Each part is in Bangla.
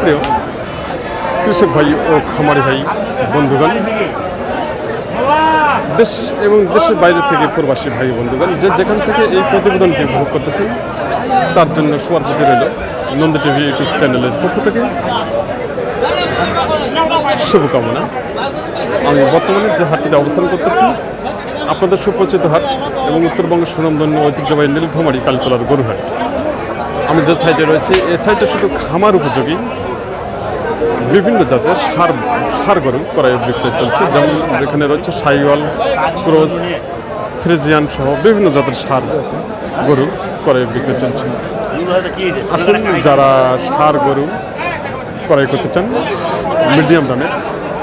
সুপ্রিয় কৃষক ভাই ও খামারি ভাই, বন্ধুগণ, দেশ এবং দেশের বাইরে থেকে প্রবাসী ভাই বন্ধুগণ, যে যেখান থেকে এই প্রতিবেদনটি উপভোগ করতেছেন, তার জন্য সবার প্রতি রইল নন্দ টিভি ইউটিউব চ্যানেলের পক্ষ থেকে শুভকামনা। আমি বর্তমানে যে হাটটিতে অবস্থান করতেছি, আপনাদের সুপরিচিত হাট এবং উত্তরবঙ্গের সুনামধন্য ঐতিহ্যবাহী নীলফামারী কালীতলার গরুহাট। আমি যে সাইডে রয়েছি, এই সাইডে শুধু খামার উপযোগী বিভিন্ন জাতের সার সার গরু ক্রয় বিক্রয় চলছে। যেমন এখানে রয়েছে সাইওয়াল, ক্রোস, ফ্রিজিয়ান সহ বিভিন্ন জাতের সার গরু ক্রয় বিক্রয় চলছে। আসুন যারা সার গরু ক্রয় করতে চান, মিডিয়াম দামের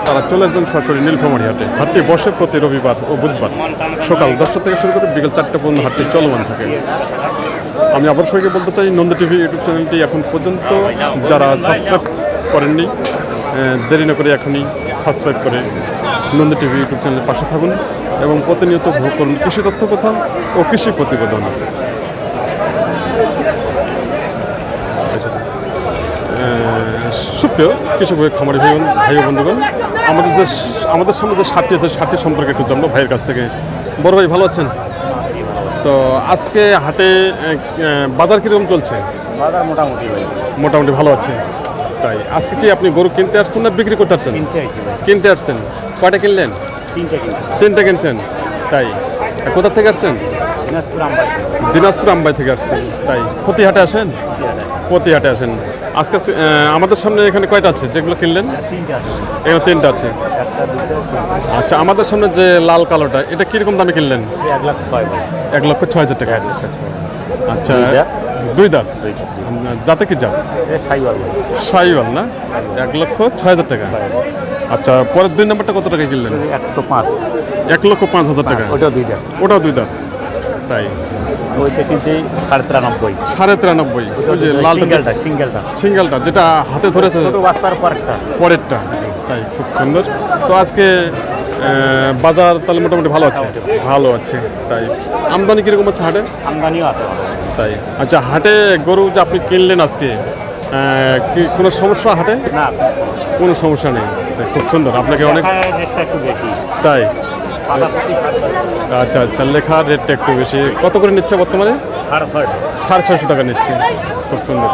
তারা চলে আসবেন সরাসরি নীলফামারি হাটে হাটটি বসে প্রতি রবিবার ও বুধবার সকাল দশটা থেকে শুরু করে বিকেল চারটে পর্যন্ত হাটটি চলমান থাকে। আমি আবার সবাইকে বলতে চাই, নন্দ টিভি ইউটিউব চ্যানেলটি এখন পর্যন্ত যারা সাবস্ক্রাইব করেননি। দেরি না করে এখনই সাবস্ক্রাইব করে নন্দ টিভি ইউটিউব চ্যানেলের পাশে থাকুন এবং প্রতিনিয়ত ভোগ করুন কৃষি তথ্য কথা ও কৃষি প্রতিবেদন। সুপ্রিয় কৃষক ভাই খামারি ভাই ভাই বন্ধুগণ আমাদের যে আমাদের সামনে যে সারটি আছে সারটি সম্পর্কে একটু জানব। ভাইয়ের কাছ থেকে। বড় ভাই ভালো আছেন? তো আজকে হাটে বাজার কীরকম চলছে? বাজার মোটামুটি ভাই মোটামুটি ভালো আছে। তাই আজকে কি আপনি গরু কিনতে আসছেন না বিক্রি করতে আসছেন? কিনতে আসছেন। কয়টা কিনলেন? তিনটে কিনছেন। তাই। কোথা থেকে আসছেন? দিনাজপুর আমবাই থেকে আসছেন তাই। প্রতি হাটে আসেন প্রতি হাটে আসেন। আজকে আমাদের সামনে এখানে কয়টা আছে? যেগুলো কিনলেন? এখানে তিনটা আছে। আচ্ছা আমাদের সামনে যে লাল কালোটা এটা কীরকম দামে কিনলেন? এক লক্ষ ছয় হাজার টাকা। আচ্ছা। দুই দাঁত? দুই দাঁত যাতে কি জাত? এ সাইওয়াল না? এক লক্ষ ছয় হাজার টাকা। আচ্ছা পরের দুই নাম্বারটা কত টাকা কিনলেন? একশো পাঁচ। এক লক্ষ পাঁচ হাজার টাকা। ওটাও দুইটা ওটাও দুই দাঁত। তাই। সাড়ে তিরানব্বই। সাড়ে তিরানব্বই। ওই যে লালটা সিঙ্গেলটা সিঙ্গেলটা। সিঙ্গেলটা যেটা হাতে ধরেছে পরেরটা। পরেরটা। তাই খুব সুন্দর। তো আজকে বাজার তাহলে মোটামুটি ভালো আছে? ভালো আছে তাই। আমদানি কীরকম আছে হাটে? আমদানিও আছে তাই। আচ্ছা হাটে গরু যে আপনি কিনলেন আজকে কি কোনো সমস্যা হাটে? না। কোনো সমস্যা নেই। খুব সুন্দর। আপনাকে অনেক তাই। আচ্ছা আচ্ছা লেখার রেটটা একটু বেশি। কত করে নিচ্ছে বর্তমানে? সাড়ে ছয়শো। টাকা নিচ্ছে। খুব সুন্দর।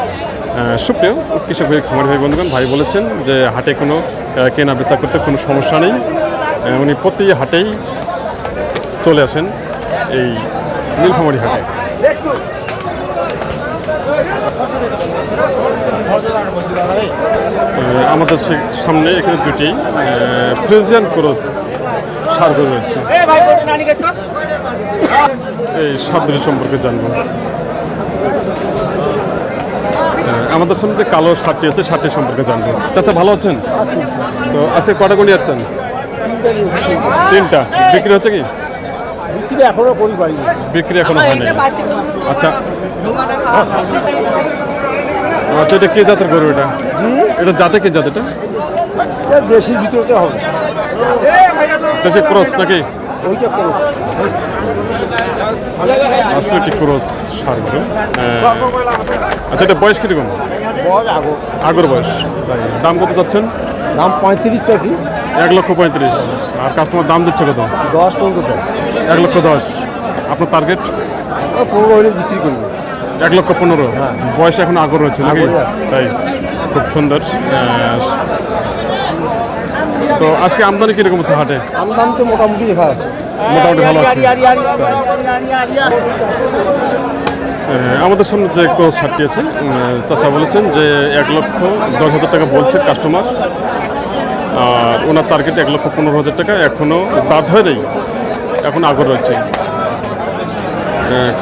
সুপ্রিয় কৃষক ভাই খামার ভাই বন্ধুগণ ভাই বলেছেন যে হাটে কোনো কেনা বেচা করতে কোনো সমস্যা নেই। উনি প্রতি হাটেই চলে আসেন এই নীলফামারি হাটে। আমাদের সামনে এখানে দুটি ফ্রিজিয়ান ক্রস সারগো রয়েছে। এই সাবধানী সম্পর্কে জানব। আমাদের সামনে যে কালো শার্টটি আছে শার্টটি সম্পর্কে জানব। চাচা ভালো আছেন? তো আজকে কটা গুণি আসছেন? তিনটা। বিক্রি হচ্ছে কি? বিক্রি এখনও করি পারি বিক্রি এখনও হয়নি। আচ্ছা। আচ্ছা এটা কে জাতের গরু এটা? এটা জাতে কে জাত এটা? দেশির ভিতরতে হবে। দেশে ক্রস নাকি? ওইটা করো আসলে একটি ক্রস সার গরু। আহ, আচ্ছা এটা বয়স কীরকম? বল আগর বয়স। দাম কত যাচ্ছেন দাম পঁয়ত্রিশ চাষি এক লক্ষ পঁয়ত্রিশ। আর কাস্টমার দাম দিচ্ছে কত? দশ পনেরো দেয় এক লক্ষ দশ। আপনার টার্গেট পনেরো হলে বিক্রি করব। এক লক্ষ পনেরো। বয়স এখন আগর রয়েছে নাকি? আগর তাই খুব সুন্দর। তো আজকে আমদানি কীরকম আছে হাটে? আমদানি তো মোটামুটি দেখা মোটামুটি ভালো আছে। আমাদের সামনে যে ক্রস হাটটি আছে চাচা বলেছেন যে এক লক্ষ দশ হাজার টাকা বলছে কাস্টমার আর ওনার টার্গেট এক লক্ষ পনেরো হাজার টাকা এখনও দাঁত হয় নেই, এখন আগর রয়েছে।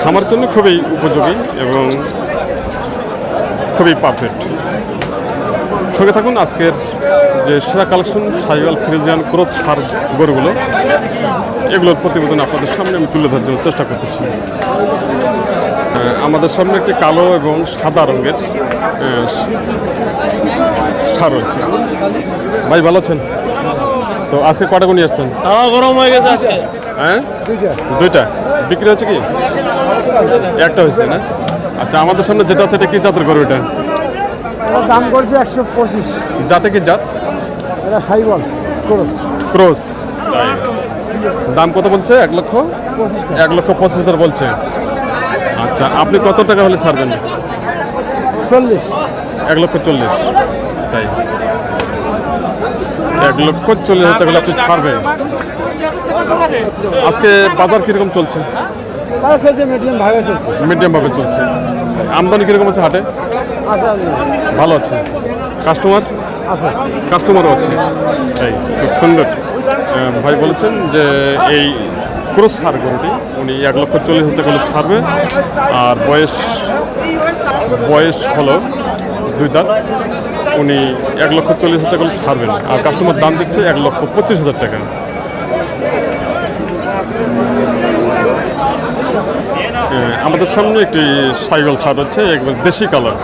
খামার জন্য খুবই উপযোগী এবং খুবই পারফেক্ট সঙ্গে থাকুন আজকের যে সেরা কালেকশন সাইওয়াল ফ্রিজিয়ান ক্রস সার গরুগুলো, এগুলোর প্রতিবেদন আপনাদের সামনে আমি তুলে ধরার জন্য চেষ্টা করতেছি। আমাদের সামনে একটি কালো এবং সাদা রঙের সার রয়েছে ভাই ভালো আছেন? তো আজকে কটা গুণি আসছেন? হাওয়া গরম হয়ে গেছে আজকে। হ্যাঁ? দুইটা। বিক্রি হচ্ছে কি? একটা হয়েছে না? আচ্ছা আমাদের সামনে যেটা আছে এটা কি জাতের গরু এটা? দাম করছে একশো পঁচিশ। যাতে কি জাত? এটা সাইবল খরচ ক্রস। দাম কত বলছে? এক লক্ষ? এক লক্ষ পঁচিশ হাজার বলছে। আচ্ছা আপনি কত টাকা হলে ছাড়বেন? চল্লিশ। এক লক্ষ চল্লিশ। তাই। এক লক্ষ চল্লিশ হাজার টাকা আপনি ছাড়বেন। আজকে বাজার কীরকম চলছে? মিডিয়াম ভাবে চলছে। চলছে আমদানি কীরকম আছে হাটে? ভালো আছে। কাস্টমার? আছে কাস্টমারও আছে। তাই, খুব সুন্দর। ভাই বলেছেন যে এই ক্রস সার গরুটি উনি এক লক্ষ চল্লিশ হাজার টাকা ছাড়বে। আর বয়স বয়স হলো দুই দাঁত, উনি এক লক্ষ চল্লিশ হাজার টাকা ছাড়বেন। আর কাস্টমার দাম দিচ্ছে এক লক্ষ পঁচিশ হাজার টাকা। আমাদের সামনে একটি সাইকেল ছাড় হচ্ছে একবার দেশি কালার।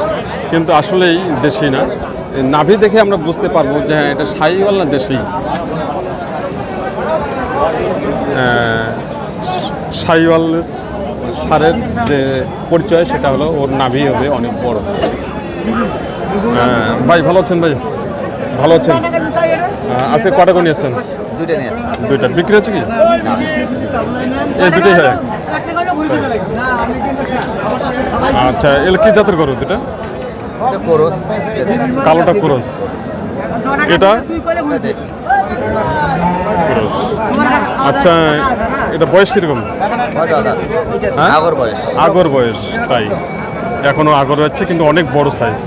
কিন্তু আসলেই দেশি না। নাভি দেখে আমরা বুঝতে পারব যে হ্যাঁ এটা সাইওয়াল না দেশি? সাইওয়াল সারের যে পরিচয়, সেটা হলো ওর নাভি হবে অনেক বড়। ভাই ভালো আছেন ভাই? ভালো আছেন? আজকে কটা কোন এসছেন দুইটা নিয়ে আছে দুইটা। বিক্রি হচ্ছে কি? এই দুটোই হয়? আচ্ছা এগুলো কি জাতের গরু দুটা এটা কোরস এটা দেশি। কালোটা ক্রস। এটা? ক্রস। আচ্ছা এটা বয়স কীরকম? হয় দাদা হ্যাঁ? আগর বয়স। আগর বয়স তাই। এখনও আগর হচ্ছে কিন্তু অনেক বড় সাইজ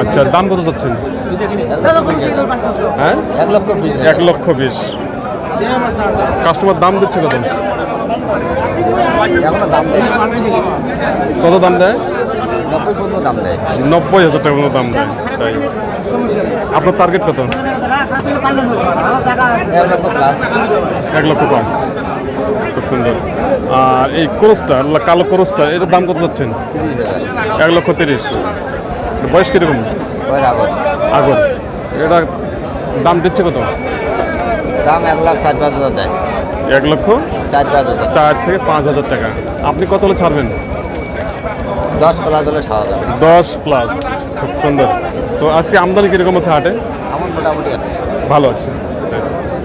আচ্ছা দাম কত যাচ্ছেন হ্যাঁ? এক লক্ষ বিশ। কাস্টমার দাম দিচ্ছে কত? কত দাম দেয়? নব্বই পর্যন্ত দাম দেয়। নব্বই হাজার টাকা মতো দাম দেয়। তাই। আপনার টার্গেট কত? এক লক্ষ প্লাস এক লক্ষ পাঁচ খুব সুন্দর। আর এই ক্রোসটা কালো ক্রোসটা এটার দাম কত যাচ্ছেন? এক লক্ষ তিরিশ। বয়স কীরকম? আগর। এটা দাম দিচ্ছে কত? দাম এক লাখ চার পাঁচ হাজার এক লক্ষ চার পাঁচ হাজার। চার থেকে পাঁচ হাজার টাকা। আপনি কত হলে ছাড়বেন? দশ প্লাস হলে সাত হাজার দশ প্লাস খুব সুন্দর। তো আজকে আমদানি কীরকম আছে হাটে? আমার মোটামুটি আছে। ভালো আছে।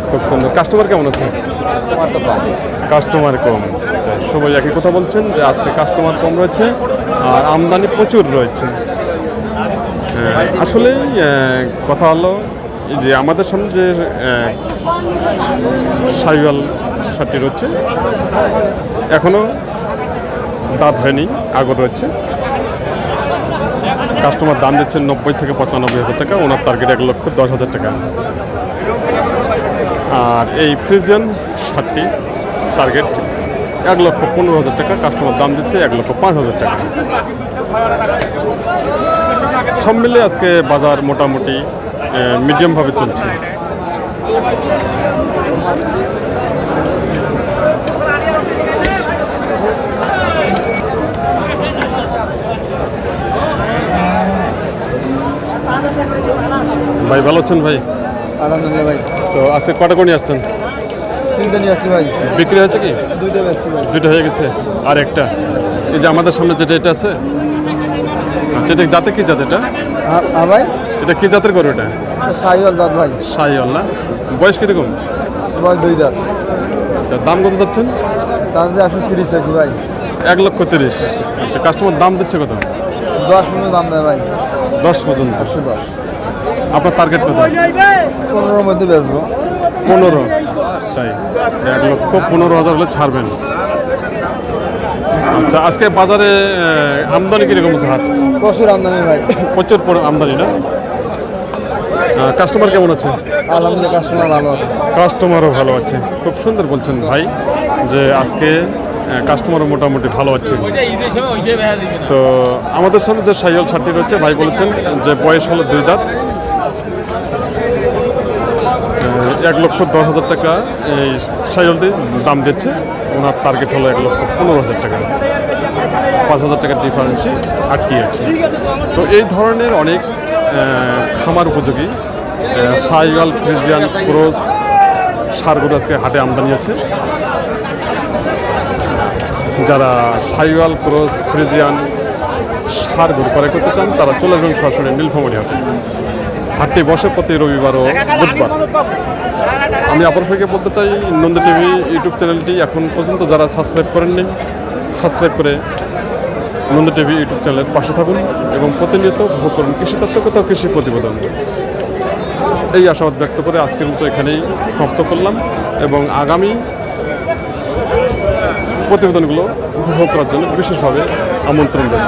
খুব সুন্দর। কাস্টমার কেমন আছে? তোমার তো কম। কাস্টমার কম। সবাই একই কথা বলছেন যে আজকে কাস্টমার কম রয়েছে আর আমদানি প্রচুর রয়েছে। আসলে কথা হলো এই যে আমাদের সামনে যে সাইওয়াল শার্টটি রয়েছে এখনও দাঁত হয়নি আগর রয়েছে কাস্টমার দাম দিচ্ছেন নব্বই থেকে পঁচানব্বই হাজার টাকা, ওনার টার্গেট এক লক্ষ দশ হাজার টাকা। আর এই ফ্রিজিয়ান শার্টটি টার্গেট এক লক্ষ পনেরো হাজার টাকা কাস্টমার দাম দিচ্ছে এক লক্ষ পাঁচ হাজার টাকা। সব মিলে আজকে বাজার মোটামুটি মিডিয়ামভাবে চলছে। ভাই ভালো আছেন ভাই? আলহামদুলিল্লাহ ভাই। তো আজকে কটা করে নিয়ে আসছেন? তিনটা নিয়ে আসছি ভাই। বিক্রি হয়েছে কি? দুইটা বেশি ভাই। হয়ে গেছে। আর একটা? এই যে আমাদের সামনে যেটা এটা আছে আচ্ছা এটা জাতে কি জাত এটা? হ্যাঁ ভাই? এটা কি জাতের গরু এটা? সাইওয়াল দাঁত ভাই। শাহি আল্লাহ বয়স কীরকম? বয়স দুই দাঁত। আচ্ছা দাম কত যাচ্ছেন? তার যে একশো তিরিশ আছে ভাই। এক লক্ষ তিরিশ। আচ্ছা কাস্টমার দাম দিচ্ছে কত? দশ পনেরো দাম দেয় ভাই। দশ পর্যন্ত। একশো দশ। আপনার টার্গেট কত পনেরোর মধ্যে বেচবো। পনেরো। তাই এক লক্ষ পনেরো হাজার হলে ছাড়বেন। আচ্ছা আজকে বাজারে আমদানি কীরকম আছে হাট? প্রচুর আমদানি ভাই। প্রচুর পরি- আমদানি না? কাস্টমার কেমন আছে? আলহামদুলিল্লাহ কাস্টমার ভালো আছে। কাস্টমারও ভালো আছে। খুব সুন্দর বলছেন ভাই যে আজকে কাস্টমারও মোটামুটি ভালো আছে। তো আমাদের সামনে যে সাইকেল শার্টটি রয়েছে ভাই বলেছেন যে বয়স হলো দুই দাঁত। এক লক্ষ দশ হাজার টাকা এই সাইকেলটি দাম দিচ্ছে। ওনার টার্গেট হলো এক লক্ষ পনেরো হাজার টাকা। পাঁচ হাজার টাকার ডিফারেন্সে আটকে আছে তো এই ধরনের অনেক খামার উপযোগী সাইওয়াল ফ্রিজিয়ান, ক্রোস, সারগুলো আজকে হাটে আমদানি আছে যারা সাইওয়াল ক্রোস, ফ্রিজিয়ান সার গরু ক্রয় করতে চান, তারা চলে আসবেন সরাসরি নীলফামারি হাটে। হাটটি বসে প্রতি রবিবার ও বুধবার। আমি থেকে বলতে চাই, নন্দ টিভি ইউটিউব চ্যানেলটি এখন পর্যন্ত যারা সাবস্ক্রাইব করেননি সাবস্ক্রাইব করে নন্দ টিভি ইউটিউব চ্যানেলের পাশে থাকুন এবং প্রতিনিয়ত উপভোগ করুন কৃষি তত্ত্বকতা কৃষি প্রতিবেদন। এই আশাবাদ ব্যক্ত করে আজকের মতো এখানেই সমাপ্ত করলাম এবং আগামী প্রতিবেদনগুলো উপভোগ করার জন্য বিশেষভাবে আমন্ত্রণ রইল।